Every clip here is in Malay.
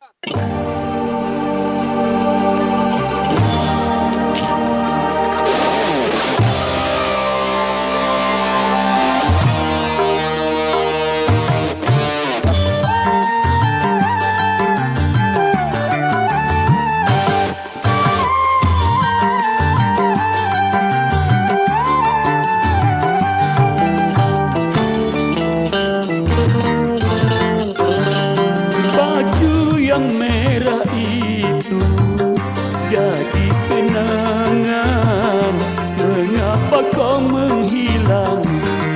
Baju yang merah itu jadi kenangan. Mengapa kau menghilang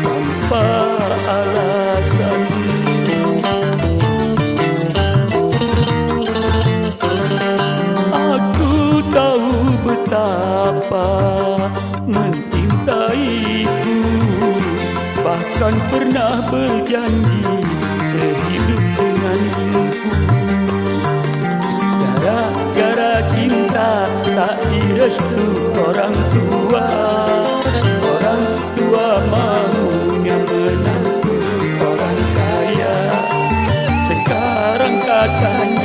tanpa alasan Aku tahu betapa mencintaiku. Bahkan pernah berjanji direstu orang tua. Orang tua maunya menantu orang kaya. Sekarang katanya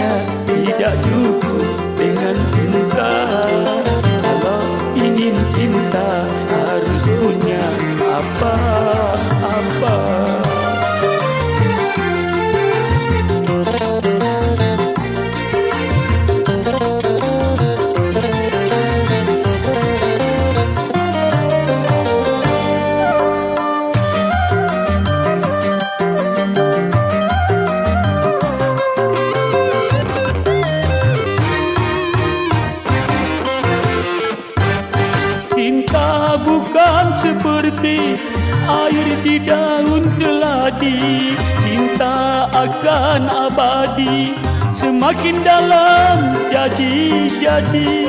seperti air di daun keladi Cinta akan abadi Semakin dalam jadi-jadi.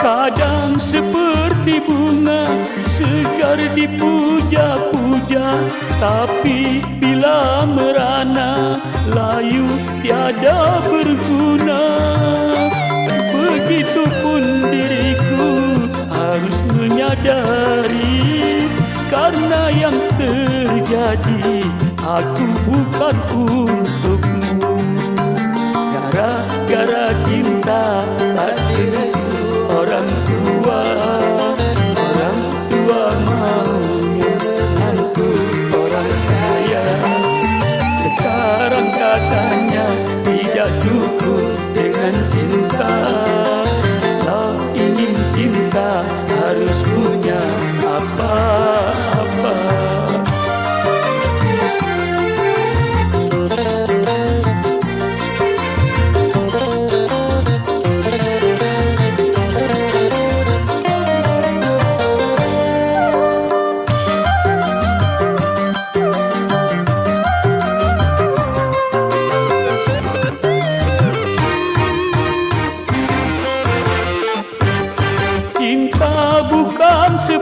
Kadang seperti bunga Segar dipuja-puja Tapi bila merana Layu tiada berguna menyadari Karena yang terjadi. Aku bukan untukmu. Gara-gara cinta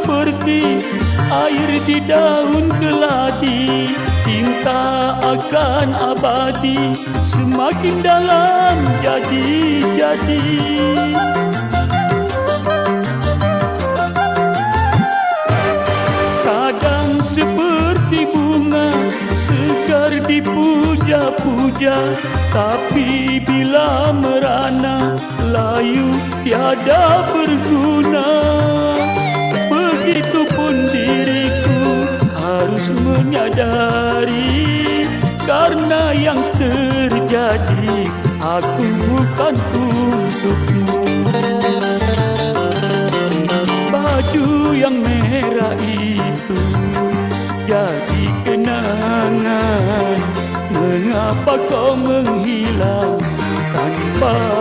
seperti air di daun keladi Cinta akan abadi Semakin dalam jadi-jadi. Kadang seperti bunga Segar dipuja-puja Tapi bila merana Layu tiada berguna Begitupun diriku Harus menyadari. Karena yang terjadi Aku bukan untukmu. Baju yang merah itu jadi kenangan. Mengapa kau menghilang tanpa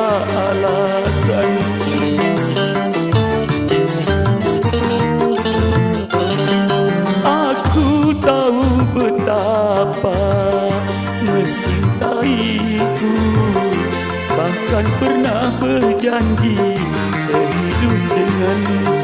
Bahkan pernah berjanji sehidup denganmu